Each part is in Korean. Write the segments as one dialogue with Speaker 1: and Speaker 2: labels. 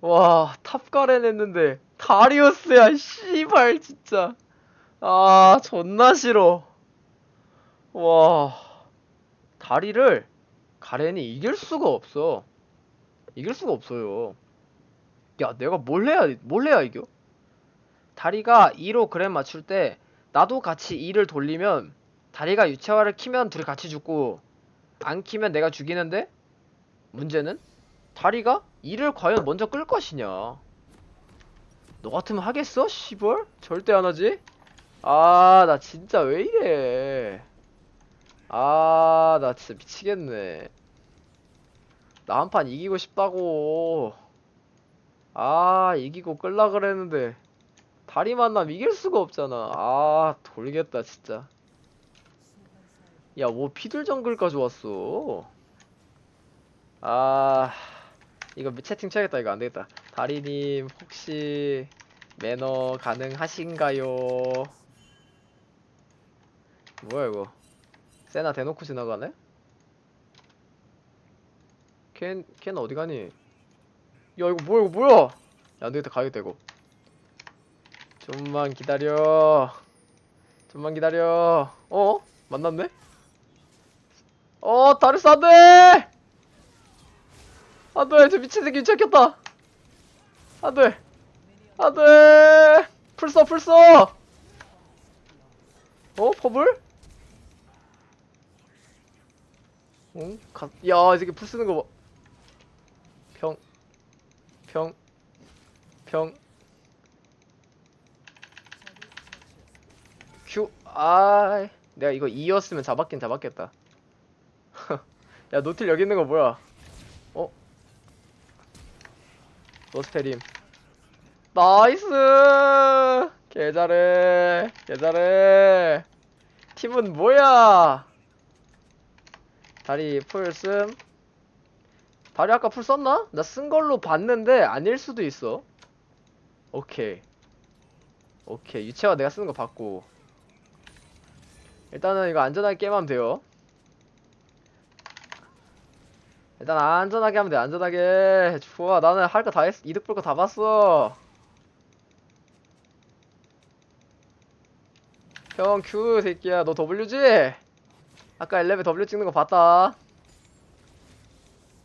Speaker 1: 와, 탑가렌 했는데, 다리우스야, 씨발, 진짜. 아, 존나 싫어. 와, 다리를 가렌이 이길 수가 없어. 이길 수가 없어요. 야, 내가 뭘 해야, 뭘 해야 이겨? 다리가 2로 그램 맞출 때, 나도 같이 2를 돌리면, 다리가 유채화를 키면 둘이 같이 죽고, 안 키면 내가 죽이는데, 문제는, 다리가 2를 과연 먼저 끌 것이냐. 너 같으면 하겠어? 시벌? 절대 안 하지? 아, 나 진짜 왜 이래. 아, 나 진짜 미치겠네. 나 한 판 이기고 싶다고. 아, 이기고 끌라 그랬는데. 다리 만나면 이길 수가 없잖아. 아, 돌겠다, 진짜. 야, 뭐 피들 정글까지 왔어. 아, 이거 채팅 쳐야겠다. 이거 안 되겠다. 다리님, 혹시 매너 가능하신가요? 뭐야, 이거. 세나 대놓고 지나가네? 걘, 걘 어디 가니? 야, 이거 뭐야, 이거 뭐야? 야, 안 되겠다. 가야겠다, 이거. 좀만 기다려. 좀만 기다려. 어? 만났네? 어, 다리스 안 돼! 안 돼! 저 미친 새끼 유착했다! 안 돼! 안 돼! 풀 써, 풀 써! 어? 퍼블? 응? 가, 야, 이 새끼 풀 쓰는 거 봐. 평, 평, 평, 큐, 아이. 내가 이거 2였으면 잡았긴 잡았겠다. 야, 노틸 여기 있는 거 뭐야? 어? 노스테림. 나이스! 개 잘해. 개 잘해. 팀은 뭐야? 다리 풀 쓴. 다리 아까 풀 썼나? 나 쓴 걸로 봤는데 아닐 수도 있어. 오케이. 오케이. 유채화 내가 쓰는 거 봤고. 일단은 이거 안전하게 게임하면 돼요. 일단 안전하게 하면 돼. 안전하게. 좋아. 나는 할 거 다 했어. 이득 볼 거 다 봤어. 형 큐 새끼야. 너 W지? 아까 11 W 찍는 거 봤다.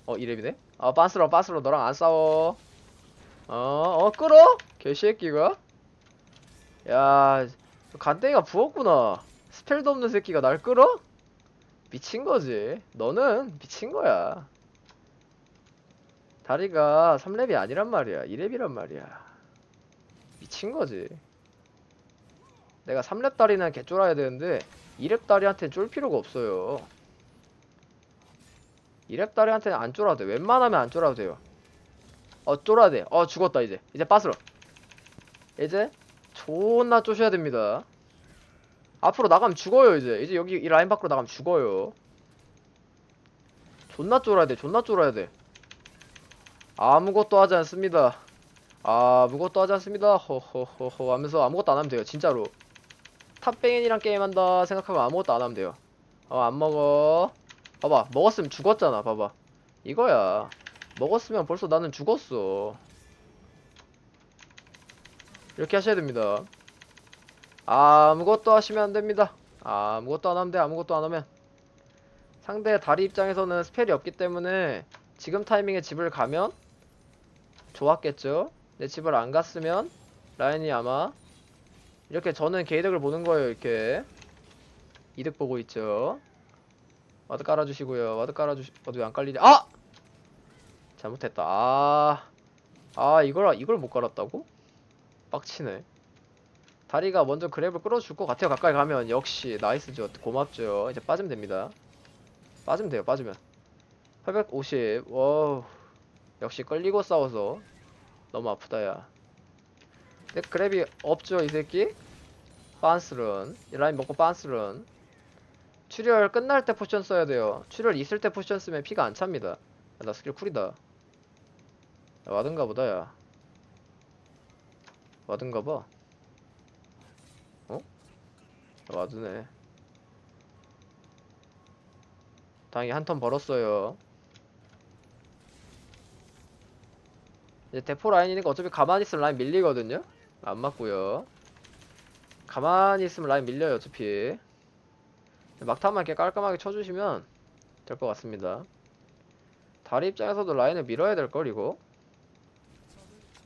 Speaker 1: 어, 이랩이네? 아, 빤스러, 빤스러. 너랑 안 싸워. 어, 어, 끌어? 개새끼가? 야, 저 간땡이가 부었구나. 스펠도 없는 새끼가 날 끌어? 미친 거지. 너는 미친 거야. 다리가 3렙이 아니란 말이야. 2렙이란 말이야. 미친 거지. 내가 3렙 다리는 개쫄아야 되는데 2렙 다리한테는 쫄 필요가 없어요. 2렙 다리한테는 안 쫄아도 돼. 웬만하면 안 쫄아도 돼요. 어, 쫄아야 돼. 어, 죽었다, 이제. 이제 빠스러. 이제 존나 쪼셔야 됩니다. 앞으로 나가면 죽어요, 이제. 이제 여기 이 라인 밖으로 나가면 죽어요. 존나 쫄아야 돼, 존나 쫄아야 돼. 아무것도 하지 않습니다. 아무것도 하지 않습니다. 허허허허 하면서 아무것도 안 하면 돼요, 진짜로. 탑뱅인이랑 게임한다 생각하고 아무것도 안 하면 돼요. 어, 안 먹어. 봐봐, 먹었으면 죽었잖아, 봐봐. 이거야. 먹었으면 벌써 나는 죽었어. 이렇게 하셔야 됩니다. 아무것도 하시면 안 됩니다. 아무것도 안 하면 돼, 아무것도 안 하면. 상대 다리 입장에서는 스펠이 없기 때문에 지금 타이밍에 집을 가면 좋았겠죠? 내 집을 안 갔으면 라인이 아마 이렇게 저는 개이득을 보는 거예요, 이렇게. 이득 보고 있죠. 와드 깔아주시고요. 와드 깔아주시, 와드 왜 안 깔리냐? 아! 잘못했다. 아, 아, 이걸, 이걸 못 깔았다고? 빡치네. 다리가 먼저 그랩을 끌어줄 것 같아요. 가까이 가면. 역시, 나이스죠. 고맙죠. 이제 빠지면 됩니다. 빠지면 돼요, 빠지면. 850. 와우. 역시 끌리고 싸워서. 너무 아프다, 야. 근데 그랩이 없죠, 이 새끼? 빤스런. 이 라인 먹고 빤스런. 출혈 끝날 때 포션 써야 돼요. 출혈 있을 때 포션 쓰면 피가 안 찹니다. 야, 나 스킬 쿨이다. 야, 와든가 보다, 야. 와든가 봐. 어? 야, 와드네. 다행히 한 턴 벌었어요. 이제 대포 라인이니까 어차피 가만히 있으면 라인 밀리거든요? 안 맞고요. 가만히 있으면 라인 밀려요 어차피. 막타만 이렇게 깔끔하게 쳐주시면 될 것 같습니다. 다리 입장에서도 라인을 밀어야 될걸 이거?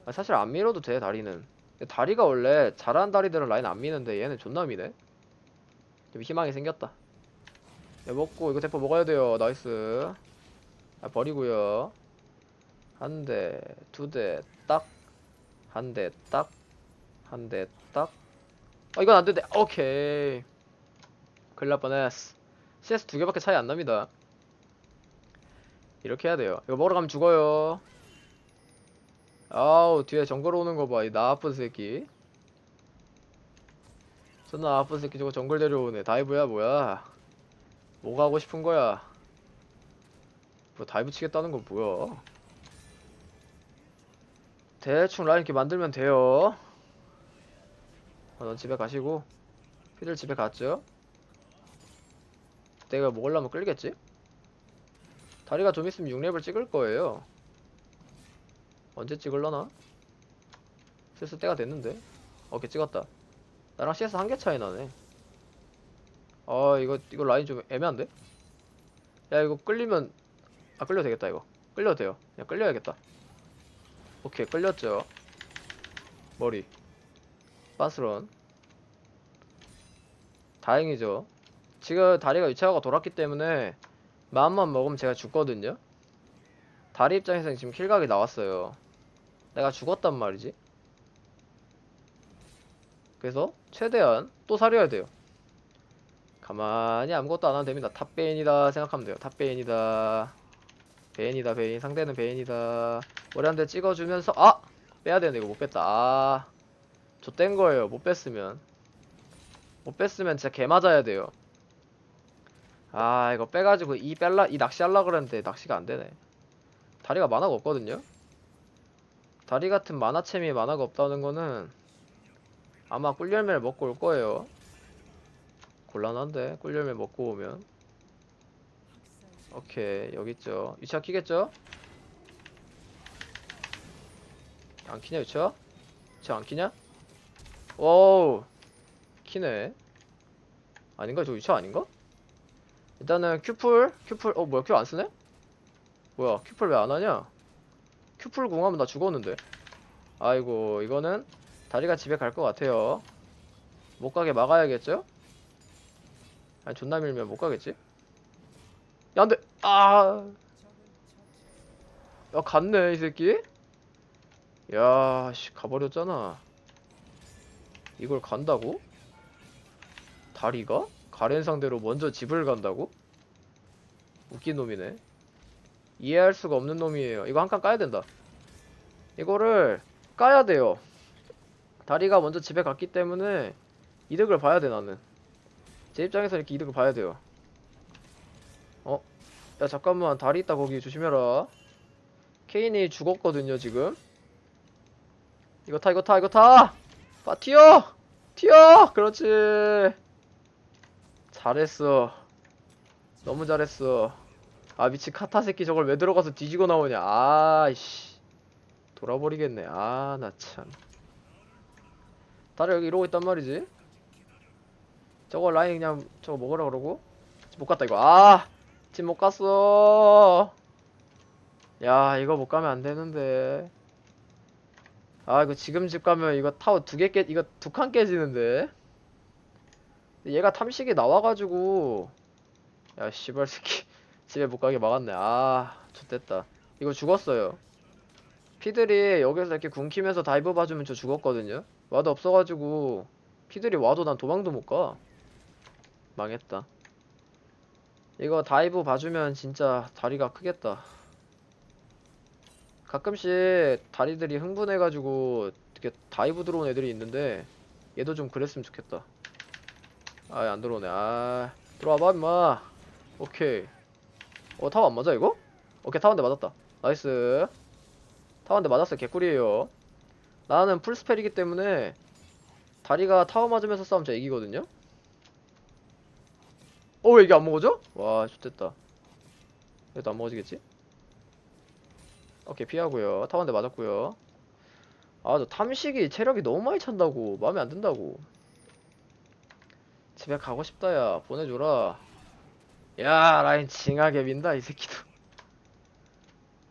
Speaker 1: 아, 사실 안 밀어도 돼 다리는. 다리가 원래 잘하는 다리들은 라인 안 미는데 얘는 존나 미네. 좀 희망이 생겼다. 야, 먹고 이거 대포 먹어야 돼요. 나이스. 아, 버리고요 한 대, 두 대, 딱. 한 대, 딱. 한 대, 딱. 어, 이건 안 된대. 오케이. 뻔했어. CS 두 개밖에 차이 안 납니다. 이렇게 해야 돼요. 이거 먹으러 가면 죽어요. 아우, 뒤에 정글 오는 거 봐. 이 나쁜 새끼. 존나 나쁜 새끼 저거 정글 데려오네. 다이브야, 뭐야. 뭐가 하고 싶은 거야. 뭐 다이브 치겠다는 건 뭐야. 대충 라인 이렇게 만들면 돼요. 어, 넌 집에 가시고 피들 집에 갔죠? 내가 먹으려면 끌겠지? 다리가 좀 있으면 6렙을 찍을 거예요. 언제 찍을려나? 슬슬 때가 됐는데. 오케이 찍었다. 나랑 CS 한 개 차이 나네. 아 이거 이거 라인 좀 애매한데? 야 이거 끌리면 아 끌려도 되겠다 이거. 끌려도 돼요. 그냥 끌려야겠다. 오케이 끌렸죠. 머리. 빤스런 다행이죠. 지금 다리가 유차가 돌았기 때문에 마음만 먹으면 제가 죽거든요. 다리 입장에서는 지금 킬각이 나왔어요. 내가 죽었단 말이지. 그래서 최대한 또 사려야 돼요. 가만히 아무것도 안 하면 됩니다. 탑베인이다 생각하면 돼요. 탑베인이다 베인이다 베인. 상대는 베인이다. 대 찍어주면서 아! 빼야 되는데 이거 못 뺐다. 아. 좆된 거예요. 못 뺐으면. 못 뺐으면 진짜 개 맞아야 돼요. 아 이거 빼가지고 이 뺄라 이 낚시 할라 그랬는데 낚시가 안 되네. 다리가 만화가 없거든요? 다리 같은 만화챔이 만화가 없다는 거는 아마 꿀열매를 먹고 올 거예요. 곤란한데 꿀열매 먹고 오면 오케이 여기 있죠 위치가 키겠죠? 안 키냐 위치가? 위치가 안 키냐? 오우 키네 아닌가? 저 위치 아닌가? 일단은 큐풀 큐풀 어 뭐야 큐 안 쓰네? 뭐야 큐풀 왜 안 하냐? 큐풀 궁하면 나 죽었는데 아이고 이거는 다리가 집에 갈 것 같아요 못 가게 막아야겠죠? 아니 존나 밀면 못 가겠지? 야 안돼 아. 야 갔네 이 새끼. 야 씨 가버렸잖아. 이걸 간다고? 다리가? 가렌 상대로 먼저 집을 간다고? 웃긴 놈이네. 이해할 수가 없는 놈이에요. 이거 한 칸 까야 된다. 이거를 까야 돼요. 다리가 먼저 집에 갔기 때문에 이득을 봐야 돼 나는. 제 입장에서 이렇게 이득을 봐야 돼요. 어? 야 잠깐만. 다리 있다 거기. 조심해라. 케인이 죽었거든요 지금. 이거 타 이거 타 이거 타! 빠 튀어! 튀어! 그렇지. 잘했어. 너무 잘했어. 아 미친 카타 새끼 저걸 왜 들어가서 뒤지고 나오냐. 아이씨. 돌아버리겠네. 아 나 참. 다리 여기 이러고 있단 말이지? 저거 라인 그냥 저거 먹으라 그러고? 못 갔다 이거. 아 집 못 갔어. 야, 이거 못 가면 안 되는데. 아, 이거 지금 집 가면 이거 타워 두 개 깨, 이거 두 칸 깨지는데. 얘가 탐식이 나와가지고. 야, 씨발 새끼. 집에 못 가게 막았네. 아, 좋됐다. 이거 죽었어요. 피들이 여기서 이렇게 궁키면서 다이브 봐주면 저 죽었거든요. 와도 없어가지고. 피들이 와도 난 도망도 못 가. 망했다. 이거 다이브 봐주면 진짜 다리가 크겠다. 가끔씩 다리들이 흥분해가지고 이렇게 다이브 들어온 애들이 있는데 얘도 좀 그랬으면 좋겠다. 아예 안 들어오네. 아 들어와봐 임마. 오케이. 어 타워 안 맞아 이거? 오케이 타워 한 대 맞았다. 나이스. 타워 한 대 맞았어 개꿀이에요. 나는 풀스펠이기 때문에 다리가 타워 맞으면서 싸우면 제가 이기거든요. 어, 왜 이게 안 먹어져? 와, 좋됐다. 얘도 안 먹어지겠지? 오케이 피하고요 타원대 맞았고요 아 저 탐식이 체력이 너무 많이 찬다고 마음에 안 든다고 집에 가고 싶다 야 보내줘라 야 라인 징하게 민다 이 새끼도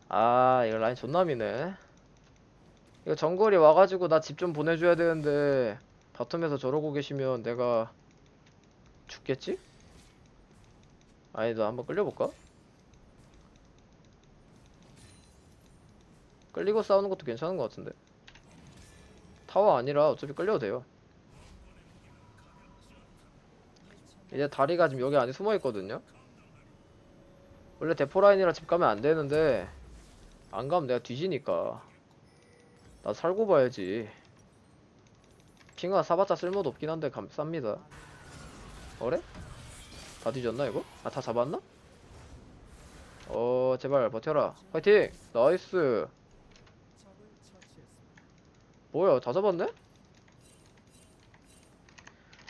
Speaker 1: 아 이거 라인 존나 미네 이거 정글이 와가지고 나 집 좀 보내줘야 되는데 바텀에서 저러고 계시면 내가 죽겠지? 아니다 한번 끌려볼까? 끌리고 싸우는 것도 괜찮은 것 같은데. 타워 아니라 어차피 끌려도 돼요. 이제 다리가 지금 여기 안에 숨어 있거든요. 원래 대포 라인이라 집 가면 안 되는데 안 가면 내가 뒤지니까 나 살고 봐야지. 핑아 사봤자 쓸모도 없긴 한데 감쌉니다. 어래? 다 뒤졌나 이거? 아 다 잡았나? 어 제발 버텨라. 화이팅! 나이스! 뭐야 다 잡았네?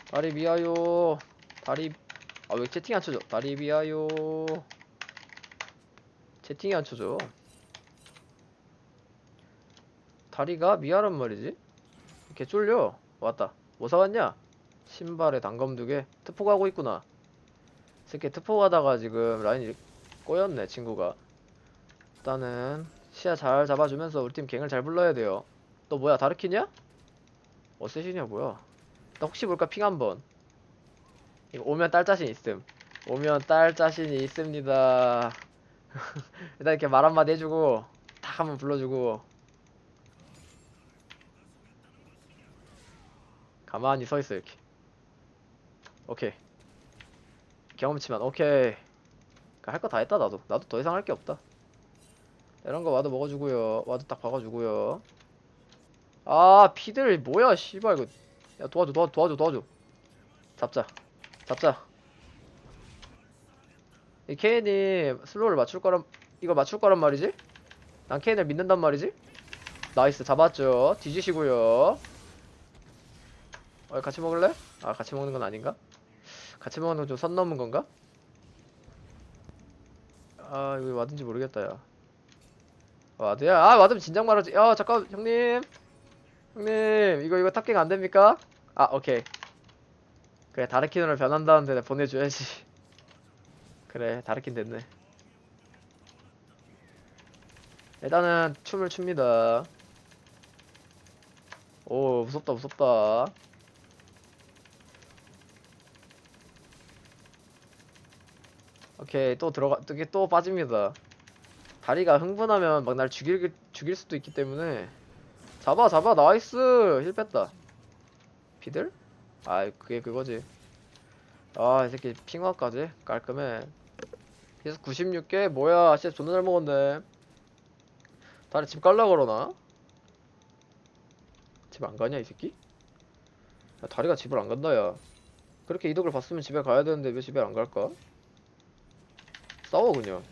Speaker 1: 다리 미아요. 다리 아 왜 채팅이 안 쳐져? 다리 미아요. 채팅이 안 쳐져. 다리가 미아란 말이지? 이렇게 쫄려? 왔다. 뭐 사왔냐? 신발에 단검 두개. 트포 가고 있구나 새끼 트포 가다가 지금 라인이 꼬였네 친구가. 일단은 시야 잘 잡아주면서 우리 팀 갱을 잘 불러야 돼요. 너 뭐야 다르키냐? 어쌔신이야 뭐야? 나 혹시 볼까 핑 한번. 이거 오면 딸 자신 있음. 오면 딸 자신이 있습니다. 일단 이렇게 말 한마디 해주고 딱 한번 불러주고. 가만히 서있어 이렇게. 오케이 경험치만. 오케이. 할 거 다 했다 나도. 나도 더 이상 할 게 없다. 이런 거 와도 먹어주고요. 와도 딱 박아주고요. 아 피들 뭐야 씨발. 이거. 야 도와줘 도와줘 도와줘 도와줘. 잡자. 잡자. 이 케인이 슬로우를 맞출 거란 이거 맞출 거란 말이지? 난 케인을 믿는단 말이지? 나이스 잡았죠. 뒤지시고요. 어, 같이 먹을래? 아 같이 먹는 건 아닌가? 같이 먹는 건 좀 선 넘은 건가? 아 이거 와든지 모르겠다 야. 와드야? 아 와드면 진작 말하지. 야 잠깐 형님. 형님 이거 이거 탑갱 안 됩니까? 아 오케이. 그래 다르킨으로 변한다는데 보내줘야지. 그래 다르킨 됐네. 일단은 춤을 춥니다. 오 무섭다 무섭다 오케이 또 들어가 이게 또 빠집니다. 다리가 흥분하면 막 날 죽일 죽일 수도 있기 때문에. 잡아 잡아 나이스! 힐 뺐다. 피들? 아 그게 그거지. 아 이 새끼 핑화까지? 깔끔해. 계속 96개? 뭐야 진짜 존나 잘 먹었네. 다리 집 갈라 그러나? 집 안 가냐 이 새끼? 야, 다리가 집을 안 간다 야. 그렇게 이득을 봤으면 집에 가야 되는데 왜 집에 안 갈까? 싸워 그냥.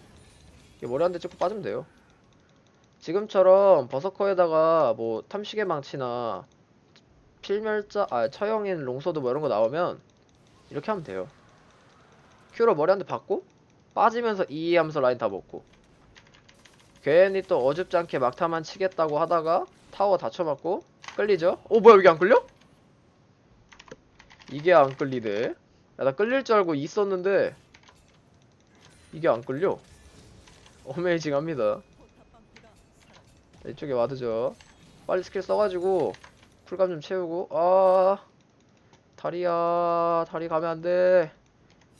Speaker 1: 머리 한 대 찍고 빠지면 돼요. 지금처럼 버서커에다가 뭐 탐식의 망치나 필멸자 아 처형인 롱소드 뭐 이런 거 나오면 이렇게 하면 돼요. 큐로 머리 한 대 받고 빠지면서 E 하면서 라인 다 먹고. 괜히 또 어줍지 않게 막타만 치겠다고 하다가 타워 다쳐맞고 끌리죠? 어 뭐야 여기 안 끌려? 이게 안 끌리네. 야나 끌릴 줄 알고 있었는데 이게 안 끌려? 어메이징합니다. 자, 이쪽에 와드죠. 빨리 스킬 써가지고 쿨감 좀 채우고. 아 다리야 다리 가면 안돼.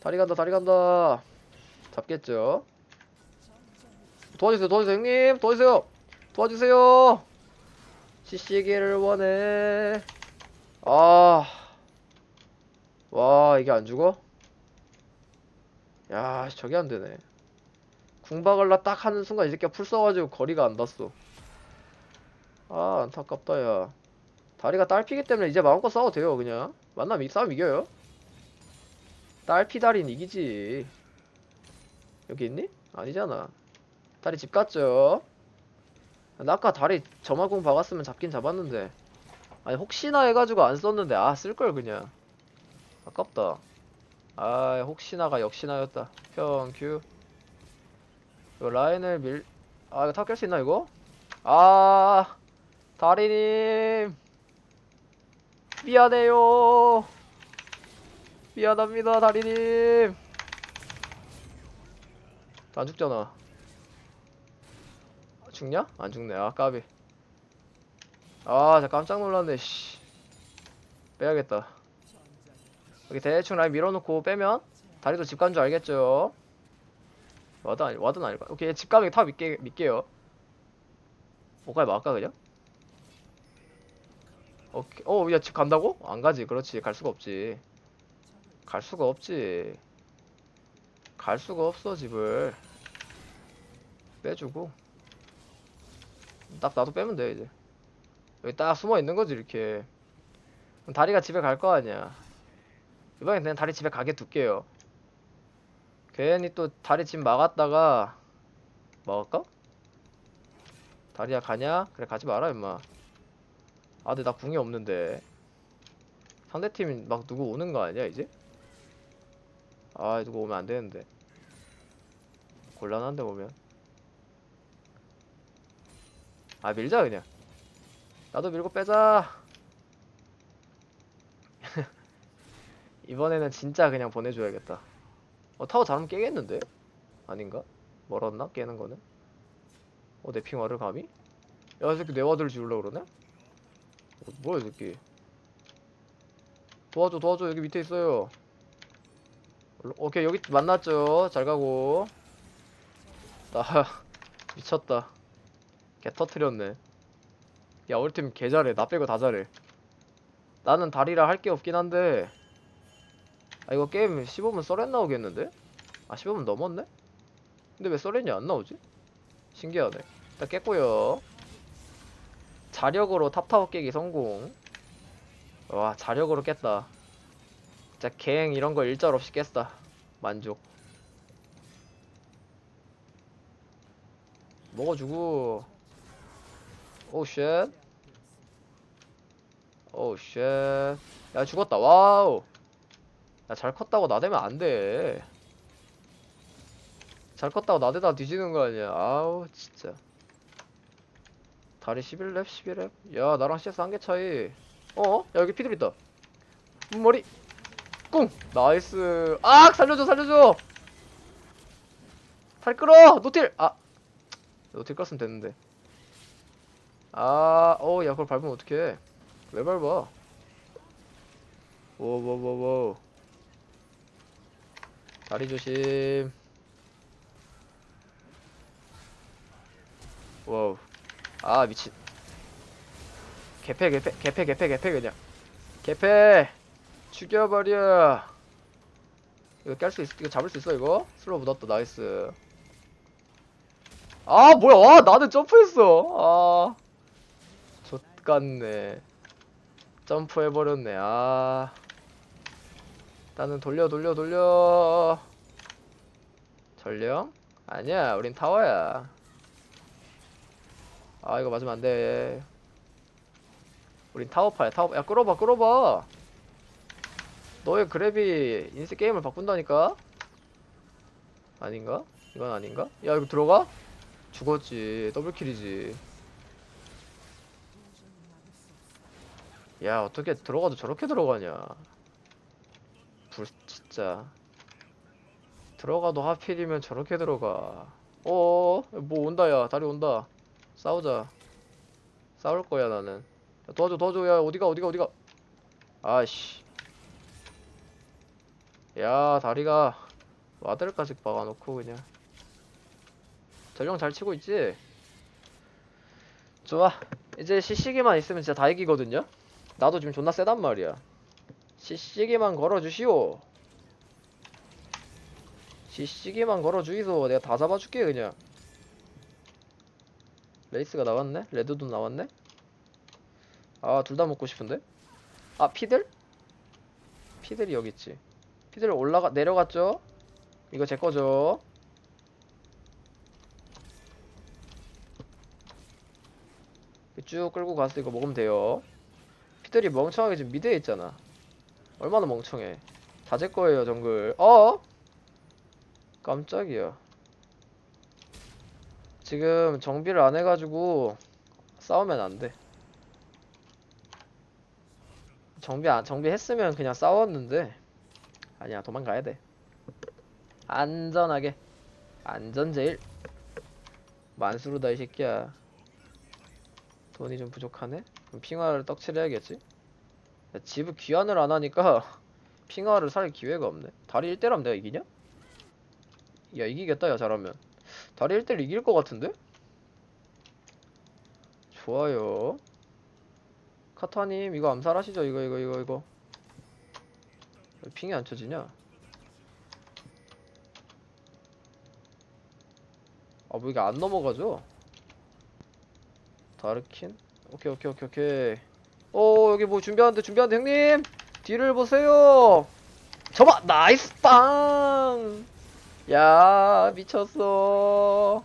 Speaker 1: 다리 간다 다리 간다. 잡겠죠? 도와주세요 도와주세요 형님. 도와주세요. 도와주세요. CC기를 원해. 아와 이게 안 죽어? 야 저게 안 되네. 궁박을라 딱 하는 순간 이 새끼가 풀 써가지고 거리가 안 닿았어. 아 안타깝다 야. 다리가 딸피기 때문에 이제 마음껏 싸워도 돼요 그냥. 만나면 이 싸움 이겨요. 딸피 다리는 이기지. 여기 있니? 아니잖아. 다리 집 갔죠. 나 아까 다리 점화공 박았으면 잡긴 잡았는데. 아니 혹시나 해가지고 안 썼는데 아 쓸 걸 그냥. 아깝다 아 혹시나가 역시나였다. 평큐. 이거 라인을 밀 아 이거 탑깰 수 있나 이거? 아 다리님. 미안해요. 미안합니다 다리님. 안 죽잖아 아, 죽냐? 안 죽네. 아 까비. 아 진짜 깜짝 놀랐네 씨. 빼야겠다 여기 대충 라인 밀어놓고 빼면 다리도 집 간 줄 알겠죠? 와드 아니 와드는 아닐까? 오케이 집 가면 탑 믿게, 믿게요. 뭐가 막까 그냥? 오케이. 어 야 집 간다고? 안 가지. 그렇지. 갈 수가 없지. 갈 수가 없지. 갈 수가 없어 집을. 빼주고. 딱 나도 빼면 돼 이제. 여기 딱 숨어 있는 거지 이렇게. 다리가 집에 갈 거 아니야 이번엔 그냥 다리 집에 가게 둘게요. 괜히 또 다리 집 막았다가 막을까? 다리야 가냐? 그래 가지 마라 임마. 아 근데 나 궁이 없는데. 상대팀 막 누구 오는 거 아니야 이제? 아 누구 오면 안 되는데. 곤란한데 오면. 아 밀자 그냥. 나도 밀고 빼자 이번에는 진짜 그냥 보내줘야겠다 어 타워 잘하면 깨겠는데? 아닌가? 멀었나? 깨는 거는? 어 내 핑화를 감히? 야이 새끼 내 와드를 지우려고 그러네? 어, 뭐야 이 새끼 도와줘 도와줘 여기 밑에 있어요 얼른- 오케이 여기 만났죠 잘 가고 나 미쳤다 개 터트렸네 야 우리 팀 개 잘해 나 빼고 다 잘해 나는 다리라 할 게 없긴 한데 아 이거 게임 15분 썰렌 나오겠는데? 아 15분 넘었네? 근데 왜 썰렌이 안 나오지? 신기하네. 일단 깼고요. 자력으로 탑타워 깨기 성공. 와 자력으로 깼다. 진짜 갱 이런 거 일절 없이 깼다. 만족. 먹어주고. 오쉣 오쉣 야 죽었다. 와우 야 잘 컸다고 나대면 안돼. 잘 컸다고 나대다 뒤지는 거 아니야. 아우 진짜. 다리 11렙 11렙? 야 나랑 CS 한 개 차이. 어? 야 여기 피들 있다. 머리. 꿍! 나이스. 아 살려줘 살려줘! 탈 끌어! 노틸! 아. 노틸 끌었으면 됐는데. 아어야 그걸 밟으면 어떡해? 왜 밟아? 워워워워 다리 조심. 와우. 아 미친. 개패 개패 개패 개패 개패 그냥. 개패! 죽여버려. 이거 깰 수 있, 이거 잡을 수 있어 이거? 슬로우 묻었다 나이스. 아 뭐야 와 나는 점프했어. 아. 좆같네. 점프해버렸네 아 나는 돌려 돌려 돌려 전령? 아니야 우린 타워야 아 이거 맞으면 안돼 우린 타워파야 타워 야 끌어봐 끌어봐 너의 그랩이 인생 게임을 바꾼다니까 아닌가? 이건 아닌가? 야 이거 들어가? 죽었지 더블킬이지 야 어떻게 들어가도 저렇게 들어가냐 불 진짜. 들어가도 하필이면 저렇게 들어가. 어어 뭐 온다 야. 다리 온다. 싸우자. 싸울 거야 나는. 야, 도와줘 도와줘. 야 어디가 어디가 어디가? 아이씨. 야 다리가 와들까지 박아놓고 그냥. 전령 잘 치고 있지? 좋아. 이제 시시기만 있으면 진짜 다 이기거든요? 나도 지금 존나 세단 말이야. 시시기만 걸어주시오 시시기만 걸어주이소 내가 다 잡아줄게 그냥 레이스가 나왔네? 레드도 나왔네? 아 둘 다 먹고 싶은데? 아 피들? 피들이 여기 있지 피들 올라가 내려갔죠? 이거 제 거죠? 쭉 끌고 가서 이거 먹으면 돼요 피들이 멍청하게 지금 미드에 있잖아 얼마나 멍청해 다 제 거예요 정글 어? 깜짝이야 지금 정비를 안 해가지고 싸우면 안 돼. 정비 안 정비했으면 그냥 싸웠는데 아니야 도망가야 돼. 안전하게 안전 제일 만수르다 이 새끼야. 돈이 좀 부족하네? 그럼 핑화를 떡칠해야겠지? 야, 집을 귀환을 안 하니까 핑화를 살 기회가 없네. 다리 1대라면 내가 이기냐? 야 이기겠다 야 잘하면. 다리 1대를 이길 것 같은데? 좋아요. 카타님 이거 암살하시죠 이거 이거 이거 이거. 왜 핑이 안 쳐지냐? 아, 뭐 이게 안 넘어가죠? 다르킨? 오케이, 오케이, 오케이, 오케이. 오, 여기 뭐 준비하는데, 준비하는데, 형님! 뒤를 보세요! 저봐! 나이스 빵! 야, 미쳤어.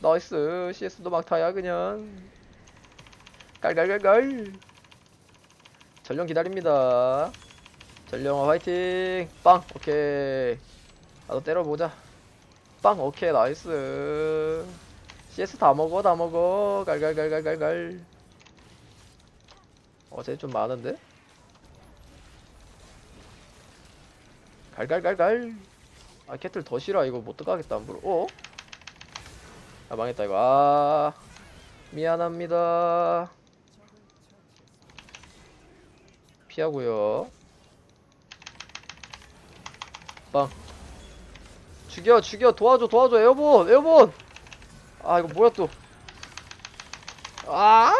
Speaker 1: 나이스. CS도 막타야, 그냥. 깔깔깔깔. 전령 기다립니다. 전령아 화이팅! 빵! 오케이. 나도 때려보자. 빵 오케이 나이스 CS 다 먹어 다 먹어 갈갈갈갈갈갈 어제 좀 많은데 갈갈갈갈. 아 캐틀 더 싫어. 이거 못 들어가겠다 함부로. 어? 아 망했다 이거. 아 미안합니다. 피하고요. 빵. 죽여 죽여. 도와줘 도와줘. 에어본 에어본. 아 이거 뭐야 또아!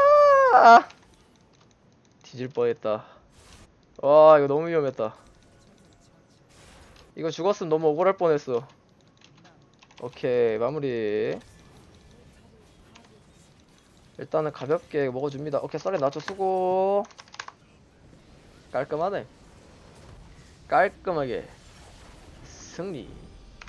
Speaker 1: 뒤질 뻔했다. 와 이거 너무 위험했다 이거 죽었으면 너무 억울할 뻔했어. 오케이 마무리. 일단은 가볍게 먹어줍니다. 오케이 썰에 낮춰 수고. 깔끔하네. 깔끔하게. 승리